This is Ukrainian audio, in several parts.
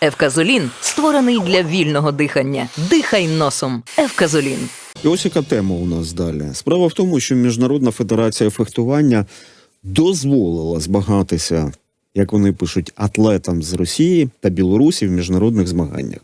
Евказолін створений для вільного дихання. Дихай носом. Евказолін. І ось яка тема у нас далі. Справа в тому, що Міжнародна федерація фехтування дозволила змагатися, як вони пишуть, атлетам з Росії та Білорусі в міжнародних змаганнях.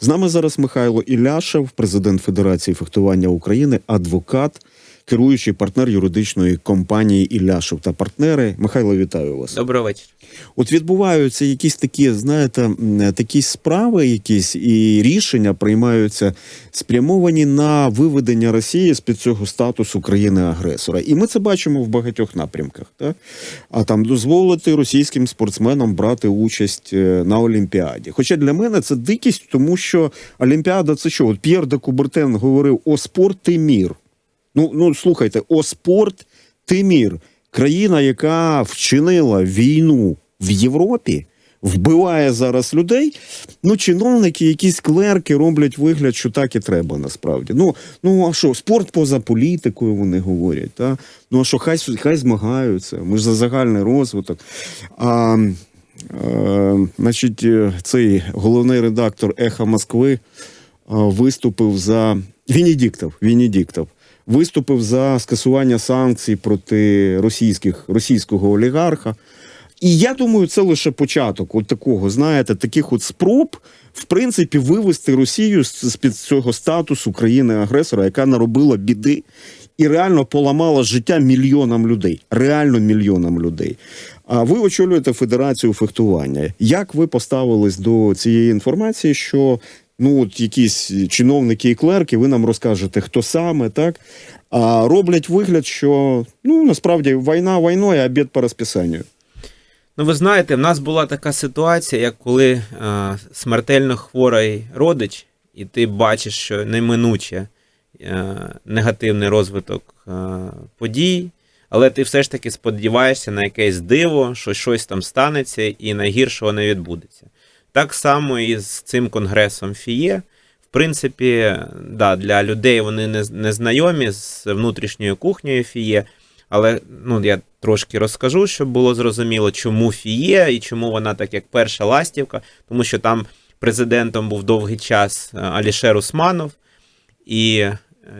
З нами зараз Михайло Іляшев, президент Федерації фехтування України, адвокат, керуючий партнер юридичної компанії Іляшев та партнери. Михайло, вітаю вас. Доброго вечора. От відбуваються якісь такі, знаєте, такі справи, якісь і рішення приймаються спрямовані на виведення Росії з під цього статусу країни-агресора. І ми це бачимо в багатьох напрямках. Так? А там дозволити російським спортсменам брати участь е, на Олімпіаді. Хоча для мене це дикість, тому що Олімпіада це що? От П'єр де Кубертен говорив: о спорт ти мір. Ну, ну слухайте, о спорт ти мір. Країна, яка вчинила війну в Європі, вбиває зараз людей. Ну, чиновники, якісь клерки роблять вигляд, що так і треба насправді. Ну, ну а що, спорт поза політикою, вони говорять. Та? Ну а що, хай, хай змагаються. Ми ж за загальний розвиток. А, е, значить, е, цей головний редактор Еха Москви виступив за Венедіктов. Венедіктов виступив за скасування санкцій проти російських російського олігарха. І я думаю, це лише початок от такого, знаєте, таких от спроб, в принципі, вивести Росію з під цього статусу країни-агресора, яка наробила біди і реально поламала життя мільйонам людей. Реально мільйонам людей. А ви очолюєте Федерацію фехтування. Як ви поставились до цієї інформації, що ну от якісь чиновники і клерки, ви нам розкажете, хто саме, так? А роблять вигляд, що ну насправді війна війною, а обід по розписанню. Ну, ви знаєте, в нас була така ситуація, як коли е, смертельно хворий родич, і ти бачиш, що неминуче е, негативний розвиток е, подій, але ти все ж таки сподіваєшся на якесь диво, що щось там станеться і найгіршого не відбудеться. Так само і з цим конгресом Фіє. В принципі, да, для людей вони не, не знайомі з внутрішньою кухнею Фіє. Але ну, я трошки розкажу, щоб було зрозуміло, чому Фіє і чому вона так як перша ластівка, тому що там президентом був довгий час е, Алішер Усманов, і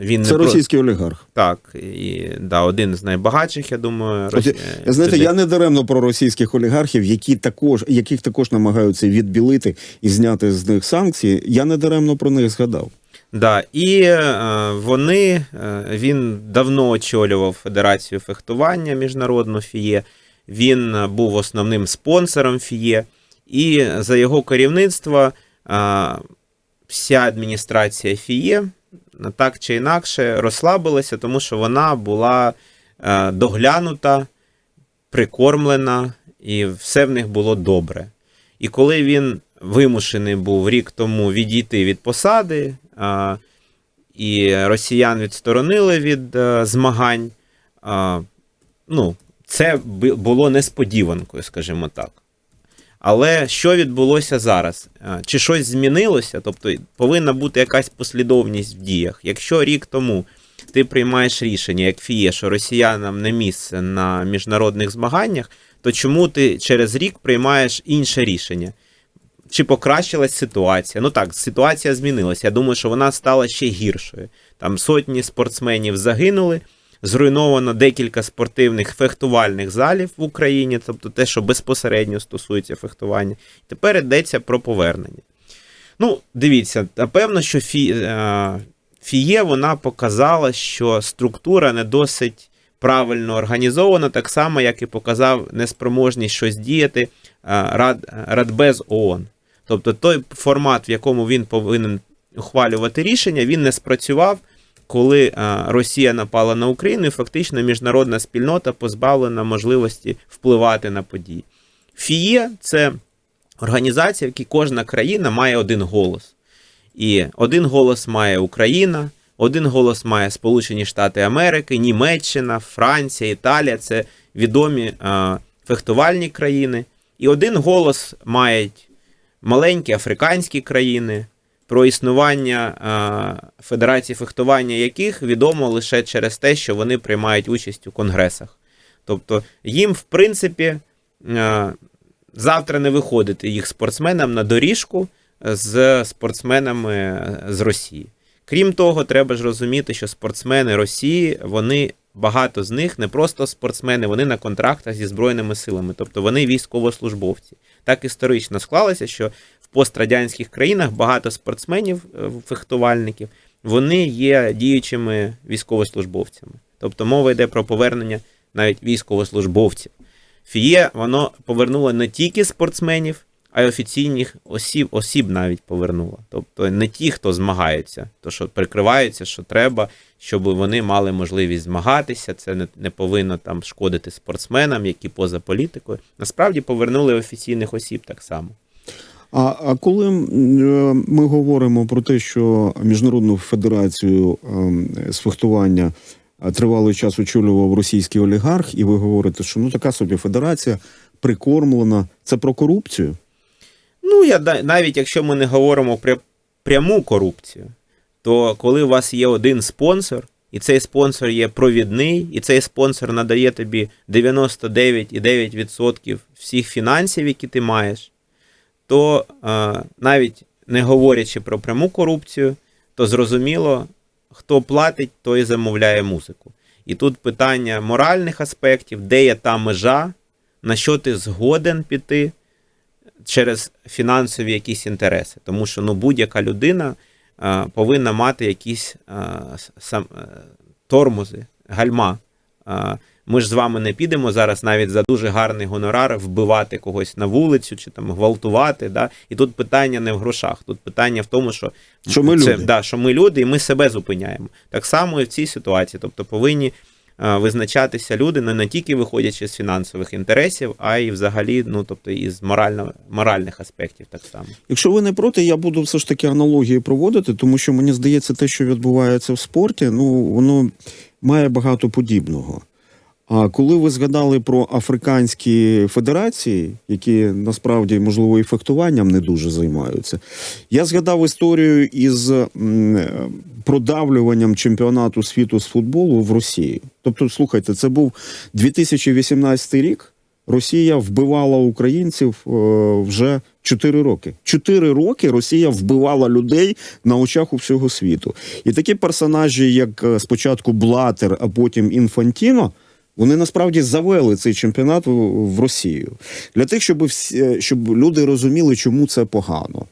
він Це не російський олігарх. так, і да, один з найбагатших, я думаю, От, я, знаєте, людей. я не даремно про російських олігархів, які також, яких також намагаються відбілити і зняти з них санкції. Я не даремно про них згадав. Да, і е, вони, е, він давно очолював Федерацію фехтування міжнародну ФІЄ, він е, був основним спонсором ФІЄ, і за його керівництва е, вся адміністрація ФІЄ е, так чи інакше розслабилася, тому що вона була е, доглянута, прикормлена, і все в них було добре. І коли він вимушений був рік тому відійти від посади, а, і росіян відсторонили від е, змагань, ну, це було несподіванкою, скажімо так. Але що відбулося зараз? Чи щось змінилося? Тобто повинна бути якась послідовність в діях. Якщо рік тому ти приймаєш рішення, як фіє, що росіянам не місце на міжнародних змаганнях, то чому ти через рік приймаєш інше рішення? Чи покращилась ситуація? Ну так, ситуація змінилася. Я думаю, що вона стала ще гіршою. Там сотні спортсменів загинули, зруйновано декілька спортивних фехтувальних залів в Україні, тобто те, що безпосередньо стосується фехтування. Тепер йдеться про повернення. Ну, дивіться, напевно, що фі, е, Фіє вона показала, що структура не досить правильно організована, так само, як і показав неспроможність щось діяти е, Рад, Радбез ООН. Тобто той формат, в якому він повинен ухвалювати рішення, він не спрацював, коли Росія напала на Україну, і фактично міжнародна спільнота позбавлена можливості впливати на події. ФІЄ це організація, в якій кожна країна має один голос. І один голос має Україна, один голос має Сполучені Штати Америки, Німеччина, Франція, Італія це відомі фехтувальні країни. І один голос мають маленькі африканські країни, про існування е, Федерації фехтування яких відомо лише через те, що вони приймають участь у конгресах. Тобто їм, в принципі, е, завтра не виходити їх спортсменам на доріжку з спортсменами е, з Росії. Крім того, треба ж розуміти, що спортсмени Росії, вони багато з них не просто спортсмени, вони на контрактах зі Збройними силами, тобто вони військовослужбовці. Так історично склалося, що пострадянських країнах багато спортсменів, е, фехтувальників, вони є діючими військовослужбовцями. Тобто мова йде про повернення навіть військовослужбовців. ФІЄ воно повернуло не тільки спортсменів, а й офіційних осіб, осіб навіть повернуло. Тобто не ті, хто змагаються, то що прикриваються, що треба, щоб вони мали можливість змагатися. Це не, не повинно там шкодити спортсменам, які поза політикою. Насправді повернули офіційних осіб так само. А, а коли е, ми говоримо про те, що міжнародну федерацію ем, з фехтування е, тривалий час очолював російський олігарх, і ви говорите, що ну така собі федерація прикормлена, це про корупцію? Ну, я навіть якщо ми не говоримо про пряму корупцію, то коли у вас є один спонсор, і цей спонсор є провідний, і цей спонсор надає тобі 99,9% всіх фінансів, які ти маєш, то е, навіть не говорячи про пряму корупцію, то зрозуміло, хто платить, той замовляє музику. І тут питання моральних аспектів, де є та межа, на що ти згоден піти через фінансові якісь інтереси. Тому що ну, будь-яка людина е, повинна мати якісь е, сам, тормози, гальма. Ми ж з вами не підемо зараз навіть за дуже гарний гонорар вбивати когось на вулицю чи там гвалтувати. Да? І тут питання не в грошах, тут питання в тому, що, Що ми це, люди. Да, що ми люди, і ми себе зупиняємо. Так само і в цій ситуації. Тобто повинні е, визначатися люди не, не тільки виходячи з фінансових інтересів, а й взагалі, ну тобто із морально, моральних аспектів так само. Якщо ви не проти, я буду все ж таки аналогії проводити, тому що мені здається, те, що відбувається в спорті, ну воно має багато подібного. А коли ви згадали про африканські федерації, які насправді можливо і фехтуванням не дуже займаються, я згадав історію із продавлюванням чемпіонату світу з футболу в Росії. Тобто, слухайте, це був 2018 рік. Росія вбивала українців е, вже 4 роки. 4 роки Росія вбивала людей на очах у всього світу. І такі персонажі, як е, спочатку Блатер, а потім Інфантіно, вони насправді завели цей чемпіонат в, Росію для тих, щоб всі, е, щоб люди розуміли, чому це погано.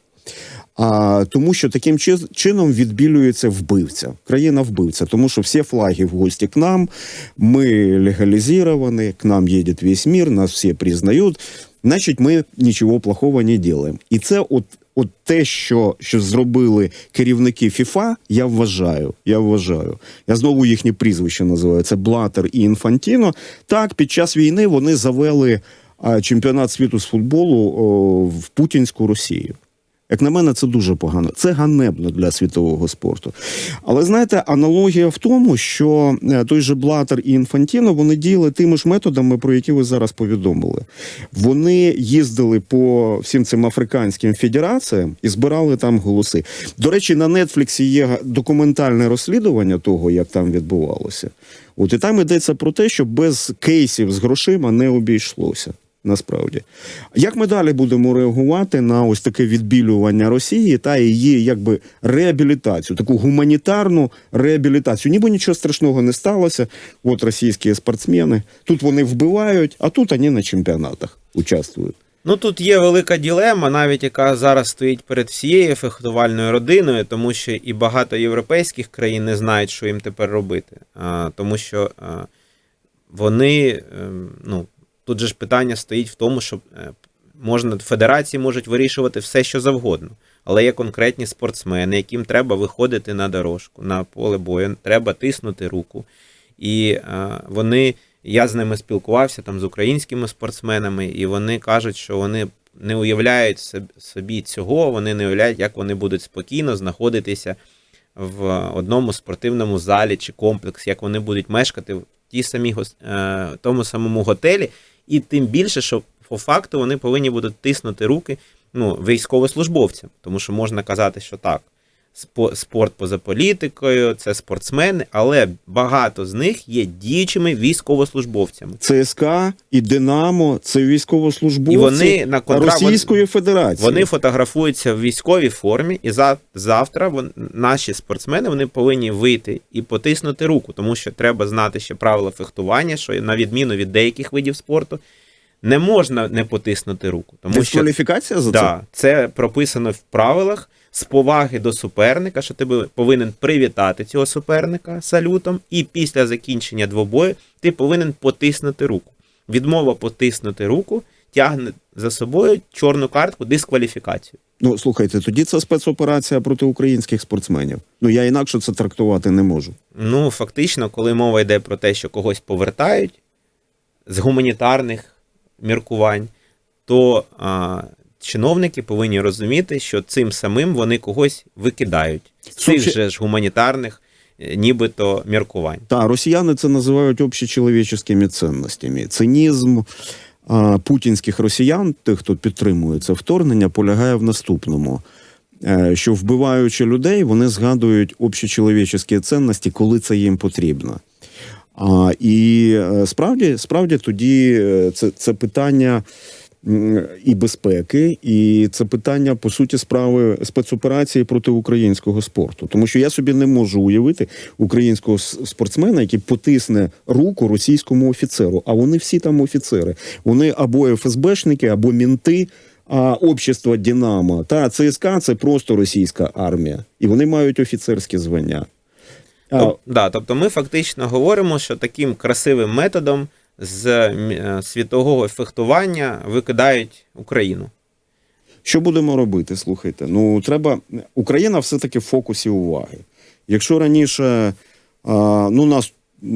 А, тому що таким чином відбілюється вбивця, країна вбивця, тому що всі флаги в гості к нам, ми легалізовані, к нам їде весь мир, нас всі признають, значить, ми нічого плохого не робимо. І це от, от те, що, що зробили керівники ФІФА, я вважаю. Я вважаю. Я знову їхні прізвища називаю. Це Блатер і Інфантіно. Так, під час війни вони завели чемпіонат світу з футболу в путінську Росію. Як на мене, це дуже погано. Це ганебно для світового спорту. Але знаєте, аналогія в тому, що е, той же Блатер і Інфантіно вони діяли тими ж методами, про які ви зараз повідомили. Вони їздили по всім цим африканським федераціям і збирали там голоси. До речі, на Нетфліксі є документальне розслідування того, як там відбувалося. От і там йдеться про те, що без кейсів з грошима не обійшлося. Насправді, як ми далі будемо реагувати на ось таке відбілювання Росії та її якби реабілітацію, таку гуманітарну реабілітацію? Ніби нічого страшного не сталося. От російські спортсмени тут вони вбивають, а тут вони на чемпіонатах участвують. Ну тут є велика ділема, навіть яка зараз стоїть перед всією фехтувальною родиною, тому що і багато європейських країн не знають, що їм тепер робити. А, тому що а, вони, ем, ну, тут же ж питання стоїть в тому, що е, можна, федерації можуть вирішувати все, що завгодно. Але є конкретні спортсмени, яким треба виходити на дорожку, на поле бою, треба тиснути руку. І е, вони, я з ними спілкувався там з українськими спортсменами, і вони кажуть, що вони не уявляють собі- цього, вони не уявляють, як вони будуть спокійно знаходитися в одному спортивному залі чи комплексі, як вони будуть мешкати в тій самій е, тому самому готелі, і тим більше, що по факту вони повинні будуть тиснути руки ну, військовослужбовцям, тому що можна казати, що так. Спо- спорт поза політикою, це спортсмени, але багато з них є діючими військовослужбовцями. ЦСКА і Динамо це військовослужбовці І вони на контракт Російської Федерації. Вони фотографуються в військовій формі, і за, завтра вон, наші спортсмени вони повинні вийти і потиснути руку, тому що треба знати ще правила фехтування, що на відміну від деяких видів спорту не можна не потиснути руку. Тому що Дискваліфікація за це? да, це прописано в правилах з поваги до суперника, що ти повинен привітати цього суперника салютом, і після закінчення двобою ти повинен потиснути руку. Відмова потиснути руку тягне за собою чорну картку, дискваліфікацію. Ну слухайте, тоді це спецоперація проти українських спортсменів. Ну я інакше це трактувати не можу. Ну, фактично, коли мова йде про те, що когось повертають з гуманітарних міркувань, то а, чиновники повинні розуміти, що цим самим вони когось викидають з цих же ж гуманітарних, е, нібито міркувань. Та росіяни це називають общечеловіческими цінностями. Цинізм а, путінських росіян, тих, хто підтримує це вторгнення, полягає в наступному. Е, Що вбиваючи людей, вони згадують общечеловіческі цінності, коли це їм потрібно. А, і е, справді, справді тоді е, це, це питання і безпеки, і це питання, по суті, справи спецоперації проти українського спорту. Тому що я собі не можу уявити українського спортсмена, який потисне руку російському офіцеру. А вони всі там офіцери. Вони або ФСБшники, або мінти. А общество Динамо та ЦСКА це просто російська армія, і вони мають офіцерські звання. А, да, тобто ми фактично говоримо, що таким красивим методом з е, світового фехтування викидають Україну. Що будемо робити? Слухайте, ну треба. Україна все-таки в фокусі уваги. Якщо раніше ну, нас, е,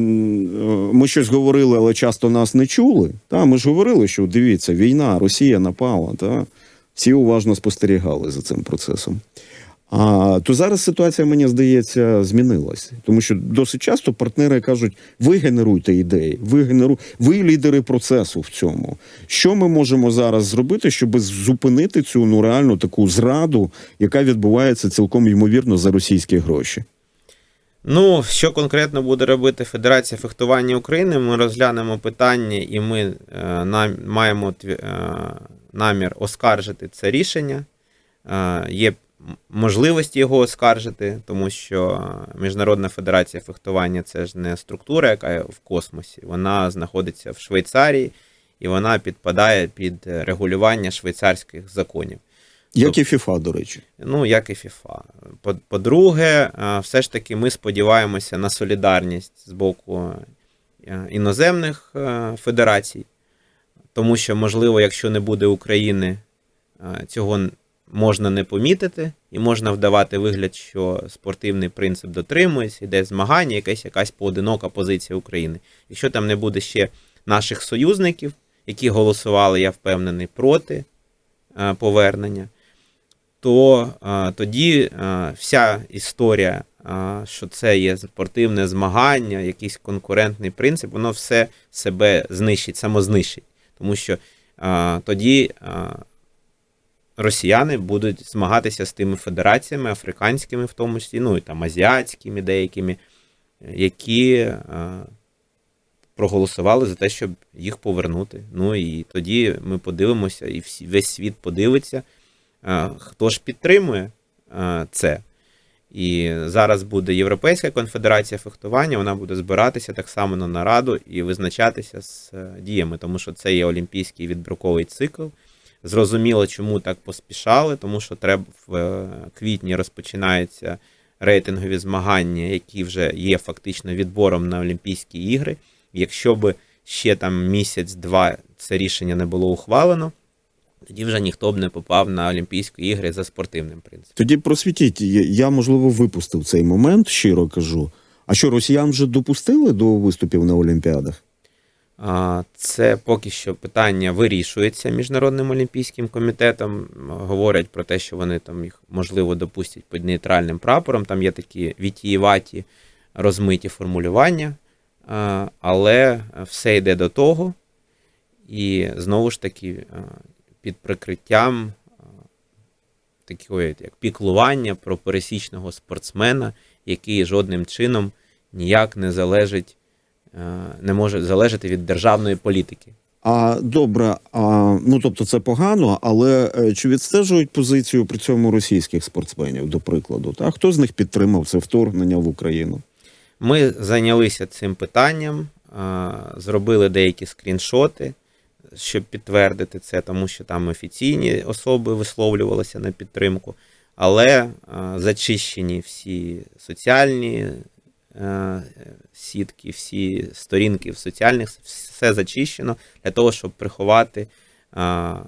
ми щось говорили, але часто нас не чули. Та, ми ж говорили, що дивіться, війна, Росія напала, та, всі уважно спостерігали за цим процесом. А то зараз ситуація, мені здається, змінилась. Тому що досить часто партнери кажуть: ви генеруйте ідеї, ви генеру... ви лідери процесу в цьому. Що ми можемо зараз зробити, щоб зупинити цю ну реальну таку зраду, яка відбувається цілком ймовірно за російські гроші? Ну, що конкретно буде робити Федерація фехтування України, ми розглянемо питання, і ми е, нам, маємо е, намір оскаржити це рішення. Е, є можливість його оскаржити, тому що Міжнародна федерація фехтування це ж не структура, яка є в космосі. Вона знаходиться в Швейцарії і вона підпадає під регулювання швейцарських законів. Як і ФІФА, до речі. Ну, як і ФІФА. По- По-друге, е, все ж таки ми сподіваємося на солідарність з боку е, іноземних е, федерацій, тому що, можливо, якщо не буде України, цього можна не помітити, і можна вдавати вигляд, що спортивний принцип дотримується, йде змагання, якась якась поодинока позиція України. Якщо там не буде ще наших союзників, які голосували, я впевнений, проти е, повернення, то а, тоді а, вся історія, що це є спортивне змагання, якийсь конкурентний принцип, воно все себе знищить, самознищить. Тому що а, тоді а, росіяни будуть змагатися з тими федераціями, африканськими, в тому числі, ну і там азіатськими деякими, які а, проголосували за те, щоб їх повернути. Ну і тоді ми подивимося, і всі, весь світ подивиться. Е, хто ж підтримує е, це. І зараз буде Європейська конфедерація фехтування, вона буде збиратися так само на нараду і визначатися з е, діями, тому що це є олімпійський відброковий цикл. Зрозуміло, чому так поспішали, тому що треба в е, квітні розпочинаються рейтингові змагання, які вже є фактично відбором на Олімпійські ігри. Якщо би ще там місяць-два це рішення не було ухвалено, тоді вже ніхто б не попав на Олімпійські ігри за спортивним принципом. Тоді просвітіть, я, можливо випустив цей момент, щиро кажу. А що росіян вже допустили до виступів на Олімпіадах? Це поки що питання вирішується міжнародним олімпійським комітетом. Говорять про те, що вони там їх можливо допустять під нейтральним прапором. Там є такі вітієваті розмиті формулювання, але все йде до того, і знову ж таки під прикриттям такої як піклування про пересічного спортсмена, який жодним чином ніяк не залежить, не може залежати від державної політики. А добре, а ну тобто це погано, але е, чи відстежують позицію при цьому російських спортсменів, до прикладу? Та хто з них підтримав це вторгнення в Україну? Ми зайнялися цим питанням, зробили деякі скріншоти, щоб підтвердити це, тому що там офіційні особи висловлювалися на підтримку, але зачищені всі соціальні е, сітки, всі сторінки в соціальних, все зачищено для того, щоб приховати а,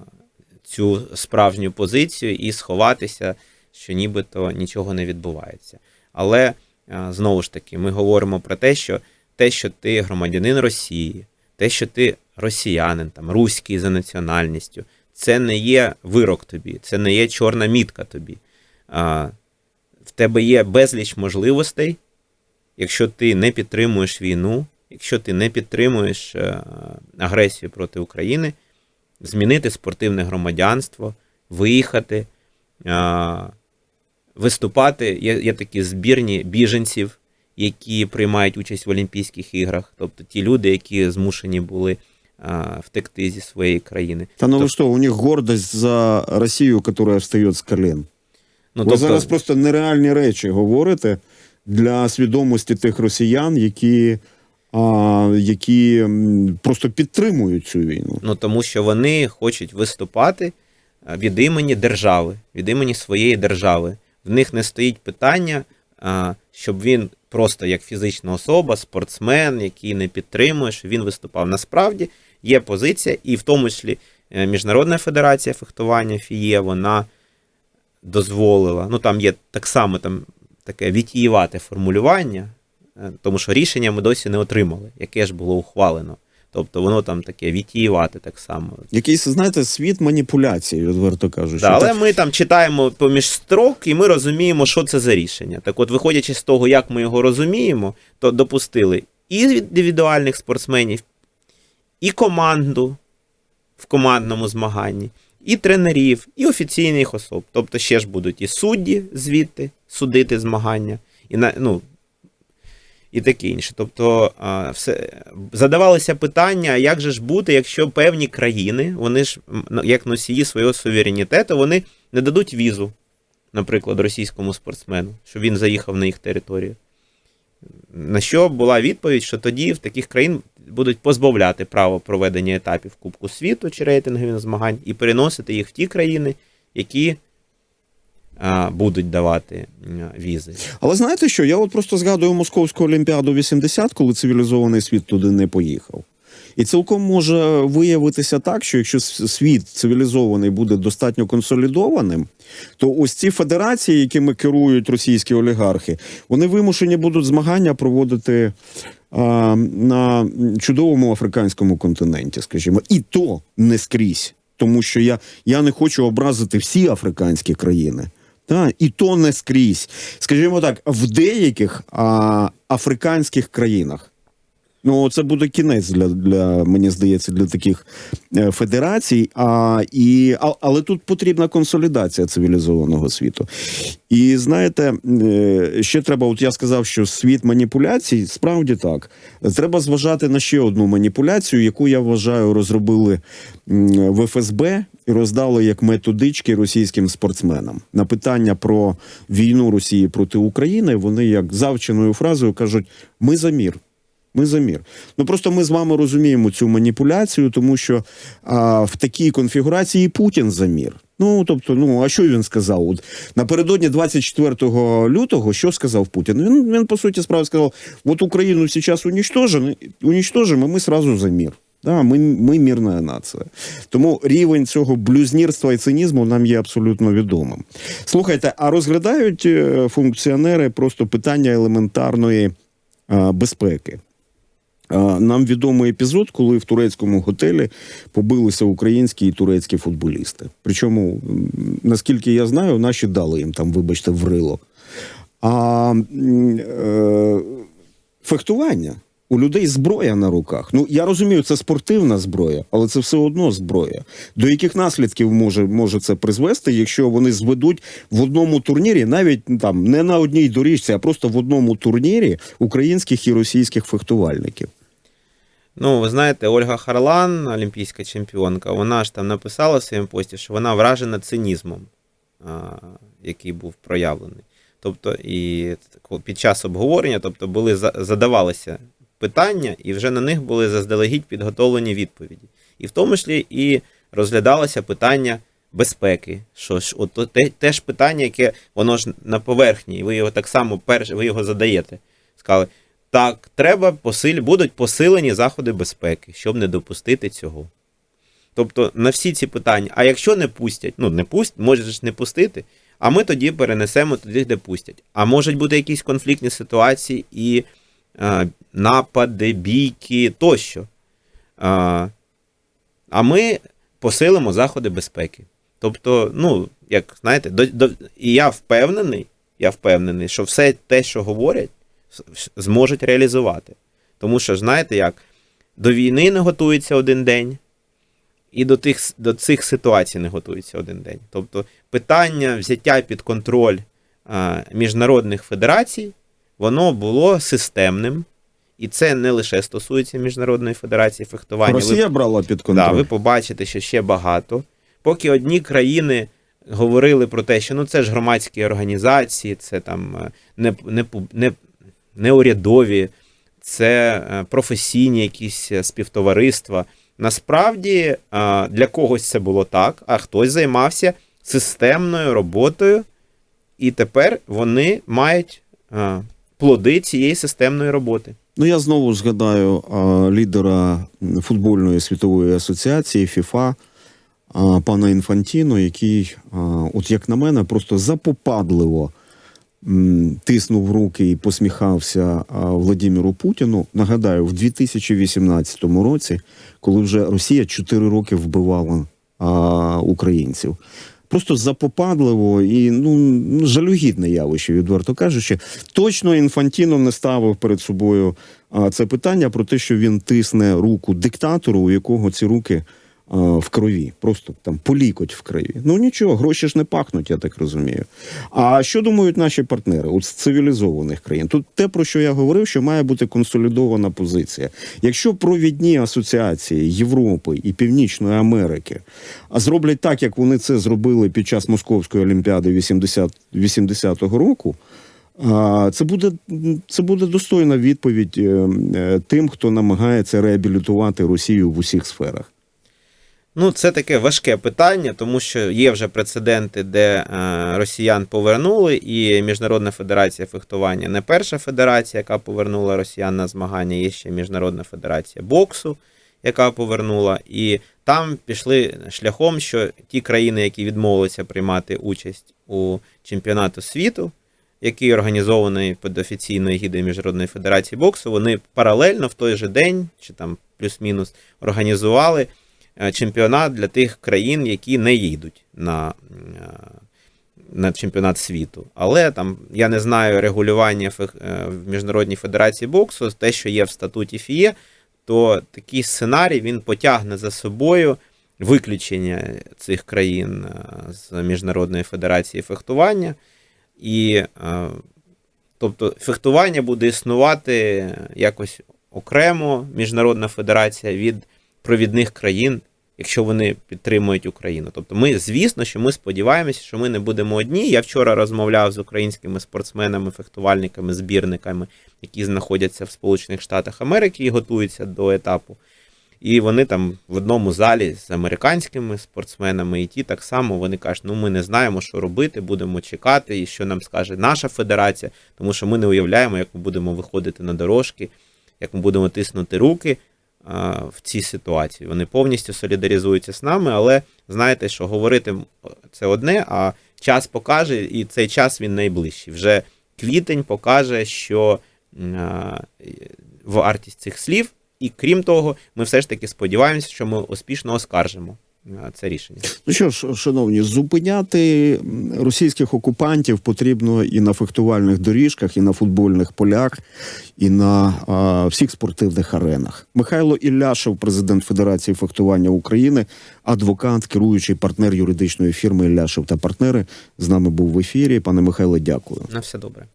цю справжню позицію і сховатися, що нібито нічого не відбувається. Але а, знову ж таки, ми говоримо про те, що те, що ти громадянин Росії, те, що ти росіянин, там, руський за національністю, це не є вирок тобі, це не є чорна мітка тобі. В тебе є безліч можливостей, якщо ти не підтримуєш війну, якщо ти не підтримуєш е, агресію проти України, змінити спортивне громадянство, виїхати, е, виступати. Є, є такі збірні біженців, які приймають участь в Олімпійських іграх, тобто ті люди, які змушені були е, втекти зі своєї країни. Та ну ви Тоб- що, у них гордость за Росію, яка встає з колін. Ну, Ви зараз просто нереальні речі говорите для свідомості тих росіян, які, а, які просто підтримують цю війну. Ну тому що вони хочуть виступати від імені держави, від імені своєї держави. В них не стоїть питання, а, щоб він просто як фізична особа, спортсмен, який не підтримує, щоб він виступав. Насправді є позиція, і в тому числі е, Міжнародна федерація фехтування ФІЄ, вона дозволила. Ну там є так само там таке вітіювате формулювання, е, тому що рішення ми досі не отримали, яке ж було ухвалено. Тобто воно там таке вітіювате так само. Якийсь, знаєте, світ маніпуляцій, відверто кажучи. Да, але Так, ми там читаємо поміж строк, і ми розуміємо, що це за рішення. Так от, виходячи з того, як ми його розуміємо, то допустили і індивідуальних спортсменів, і команду в командному змаганні, і тренерів, і офіційних особ. Тобто ще ж будуть і судді звідти судити змагання, і на, ну, і таке інше. Тобто все, задавалося питання, як же ж бути, якщо певні країни, вони ж як носії свого суверенітету, вони не дадуть візу, наприклад, російському спортсмену, щоб він заїхав на їх територію. На що була відповідь, що тоді в таких країн будуть позбавляти право проведення етапів Кубку світу чи рейтингових змагань і переносити їх в ті країни, які будуть давати візи. Але знаєте що? Я от просто згадую Московську Олімпіаду 80, коли цивілізований світ туди не поїхав. І цілком може виявитися так, що якщо світ цивілізований буде достатньо консолідованим, то ось ці федерації, якими керують російські олігархи, вони вимушені будуть змагання проводити а, на чудовому африканському континенті, скажімо, і то не скрізь, тому що я, я не хочу образити всі африканські країни. Та, і то не скрізь. Скажімо так, в деяких а, африканських країнах. Ну, це буде кінець для, для мені здається, для таких е, федерацій. А, і, а, але тут потрібна консолідація цивілізованого світу. І знаєте, е, ще треба, от я сказав, що світ маніпуляцій, справді так. Треба зважати на ще одну маніпуляцію, яку я вважаю, розробили в ФСБ і роздали як методички російським спортсменам. На питання про війну Росії проти України вони як завченою фразою кажуть: ми за мір. Ми за мір. Ну просто ми з вами розуміємо цю маніпуляцію, тому що а, в такій конфігурації Путін за мір. Ну тобто, ну а що він сказав? От напередодні 24 лютого, що сказав Путін? Він він по суті справи сказав: от Україну зараз унічтожимо, унічтожимо, ми сразу за мір. Да, ми, ми мірна нація. Тому рівень цього блюзнірства і цинізму нам є абсолютно відомим. Слухайте, а розглядають е, функціонери просто питання елементарної е, безпеки. Нам відомий епізод, коли в турецькому готелі побилися українські і турецькі футболісти. Причому, наскільки я знаю, наші дали їм там, вибачте, врило. А е, фехтування. У людей зброя на руках. Ну я розумію, це спортивна зброя, але це все одно зброя. До яких наслідків може, може це призвести, якщо вони зведуть в одному турнірі, навіть ну, там не на одній доріжці, а просто в одному турнірі українських і російських фехтувальників. Ну, ви знаєте, Ольга Харлан, олімпійська чемпіонка, вона ж там написала в своєму пості, що вона вражена цинізмом, який був проявлений. Тобто, і під час обговорення, тобто, були задавалися питання, і вже на них були заздалегідь підготовлені відповіді. І в тому числі і розглядалося питання безпеки. Що ж, от те, ж питання, яке воно ж на поверхні, і ви його так само перш, ви його задаєте. Сказали, так, треба посиль, будуть посилені заходи безпеки, щоб не допустити цього. Тобто на всі ці питання, а якщо не пустять, ну не пусть, може ж не пустити, а ми тоді перенесемо туди, де пустять. А можуть бути якісь конфліктні ситуації і напади, бійки тощо. А, а ми посилимо заходи безпеки. Тобто, ну, як знаєте, до, до, і я впевнений, я впевнений, що все те, що говорять, зможуть реалізувати. Тому що, знаєте як, до війни не готується один день, і до, тих, до цих ситуацій не готується один день. Тобто питання взяття під контроль а, міжнародних федерацій, воно було системним. І це не лише стосується Міжнародної федерації фехтування. Ви Росія брала під контроль. Да, ви побачите, що ще багато. Поки одні країни говорили про те, що ну це ж громадські організації, це там е, не, не, не, не урядові, це е, професійні якісь е, співтовариства. Насправді для когось це було так, а хтось займався системною роботою, і тепер вони мають плоди цієї системної роботи. Ну я знову згадаю лідера футбольної світової асоціації ФІФА пана Інфантіно, який, от як на мене, просто запопадливо тиснув руки і посміхався а, Владимиру Путіну. Нагадаю, в 2018 році, коли вже Росія 4 роки вбивала українців. Просто запопадливо і ну жалюгідне явище, відверто кажучи. Точно Інфантіно не ставив перед собою це питання про те, що він тисне руку диктатору, у якого ці руки в крові, просто там полікоть в крові. Ну нічого, гроші ж не пахнуть, я так розумію. А що думають наші партнери от з цивілізованих країн? Тут те, про що я говорив, що має бути консолідована позиція. Якщо провідні асоціації Європи і Північної Америки зроблять так, як вони це зробили під час Московської олімпіади 80, 80-го року. Це буде, це буде достойна відповідь е, е, тим, хто намагається реабілітувати Росію в усіх сферах. Ну, це таке важке питання, тому що є вже прецеденти, де е, росіян повернули, і Міжнародна федерація фехтування не перша федерація, яка повернула росіян на змагання, є ще Міжнародна федерація боксу, яка повернула. І там пішли шляхом, що ті країни, які відмовилися приймати участь у чемпіонату світу, який організований під офіційною гідою Міжнародної федерації боксу, вони паралельно в той же день, чи там плюс-мінус, організували чемпіонат для тих країн, які не їдуть на, е, на чемпіонат світу. Але там я не знаю регулювання е, в Міжнародній федерації боксу, те, що є в статуті ФІЄ, то такий сценарій він потягне за собою виключення цих країн е, з Міжнародної федерації фехтування. І е, тобто фехтування буде існувати якось окремо міжнародна федерація від провідних країн, якщо вони підтримують Україну. Тобто, ми, звісно, що ми сподіваємося, що ми не будемо одні. Я вчора розмовляв з українськими спортсменами, фехтувальниками, збірниками, які знаходяться в Сполучених Штатах Америки і готуються до етапу. І вони там в одному залі з американськими спортсменами, і ті так само вони кажуть, ну ми не знаємо, що робити, будемо чекати, і що нам скаже наша федерація, тому що ми не уявляємо, як ми будемо виходити на дорожки, як ми будемо тиснути руки в цій ситуації. Вони повністю солідаризуються з нами, але знаєте, що говорити це одне, а час покаже, і цей час він найближчий. Вже квітень покаже, що а, вартість цих слів. І крім того, ми все ж таки сподіваємося, що ми успішно оскаржимо е, це рішення. Ну що ж, шановні, зупиняти російських окупантів потрібно і на фехтувальних доріжках, і на футбольних полях, і на а, всіх спортивних аренах. Михайло Ілляшев, президент Федерації фехтування України, адвокат, керуючий партнер юридичної фірми Ілляшев та партнери, з нами був в ефірі. Пане Михайло, дякую. На все добре.